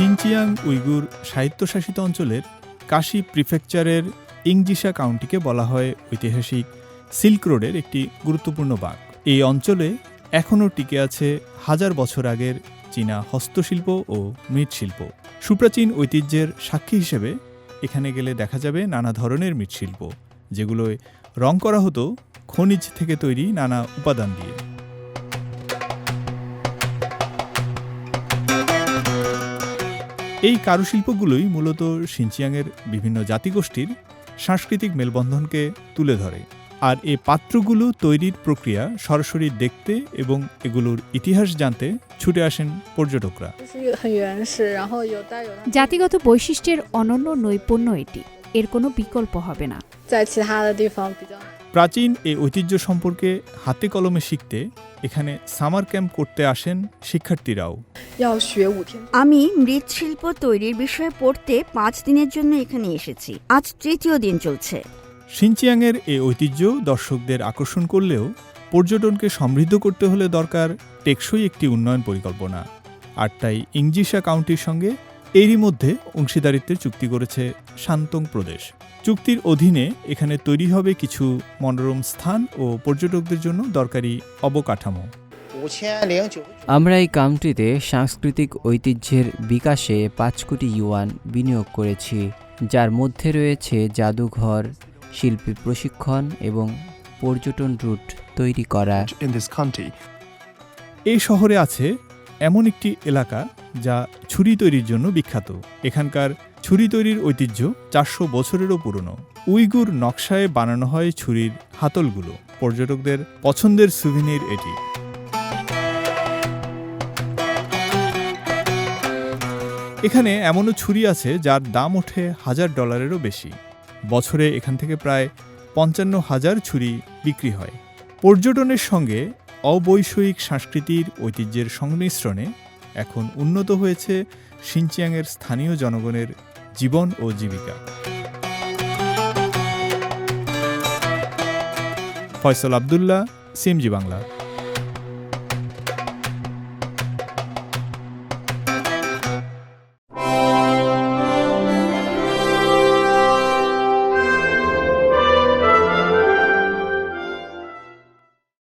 Uyghur স্বায়ত্তশাসিত অঞ্চলের কাশি প্রিফেকচারের ইংজিসা কাউন্টিকে বলা হয় ঐতিহাসিক সিল্ক রোডের একটি গুরুত্বপূর্ণ বাঁক। এই অঞ্চলে এখনও টিকে আছে হাজার বছর আগের চীনা হস্তশিল্প ও মৃৎশিল্প। সুপ্রাচীন ঐতিহ্যের সাক্ষী হিসেবে এখানে গেলে দেখা যাবে নানা ধরনের মৃৎশিল্প, যেগুলোয় রং করা হতো খনিজ থেকে তৈরি নানা উপাদান দিয়ে। এই কারুশিল্পগুলোই মূলত সিনচিয়াংয়ের বিভিন্ন জাতিগোষ্ঠীর সাংস্কৃতিক মেলবন্ধনকে তুলে ধরে। আর এ পাত্রগুলো তৈরির প্রক্রিয়া সরাসরি দেখতে এবং এগুলোর ইতিহাস জানতে ছুটে আসেন পর্যটকরা। জাতিগত বৈশিষ্ট্যের অনন্য নৈপুণ্য এটি। এর কোনো বিকল্প হবে না। প্রাচীন এই ঐতিহ্য সম্পর্কে হাতে কলমে শিখতে এখানে সামার ক্যাম্প করতে আসেন শিক্ষার্থীরাও। আমি মৃৎশিল্প তৈরির বিষয়ে পড়তে পাঁচ দিনের জন্য এখানে এসেছি। আজ তৃতীয় দিন চলছে। সিনচিয়াংয়ের এই ঐতিহ্য দর্শকদের আকর্ষণ করলেও পর্যটনকে সমৃদ্ধ করতে হলে দরকার টেকসই একটি উন্নয়ন পরিকল্পনা। আর তাই ইংজিশা কাউন্টির সঙ্গে এরই মধ্যে অংশীদারিত্বের চুক্তি করেছে শান্তং প্রদেশ। চুক্তির অধীনে এখানে তৈরি হবে কিছু মনোরম স্থান ও পর্যটকদের জন্য দরকারি অবকাঠামো। আমরা এই কামটিতে সাংস্কৃতিক ঐতিহ্যের বিকাশে পাঁচ কোটি ইউয়ান বিনিয়োগ করেছি যার মধ্যে রয়েছে জাদুঘর শিল্পী প্রশিক্ষণ এবং পর্যটন রুট তৈরি করা। এই শহরে আছে এমন একটি এলাকা যা ছুরি তৈরির জন্য বিখ্যাত। এখানকার ছুরি তৈরির ঐতিহ্য চারশো বছরেরও পুরনো। উইগুর নকশায় বানানো হয় ছুরির হাতলগুলো। পর্যটকদের পছন্দের সুভিনির এটি। এখানে এমনও ছুরি আছে যার দাম ওঠে হাজার ডলারেরও বেশি। বছরে এখান থেকে প্রায় পঞ্চান্ন হাজার ছুরি বিক্রি হয়। পর্যটনের সঙ্গে অবৈষয়িক সাংস্কৃতির ঐতিহ্যের সংমিশ্রণে এখন উন্নত হয়েছে সিনচিয়াংয়ের স্থানীয় জনগণের জীবন ও জীবিকা। ফয়সল আবদুল্লাহ সিমজি বাংলা।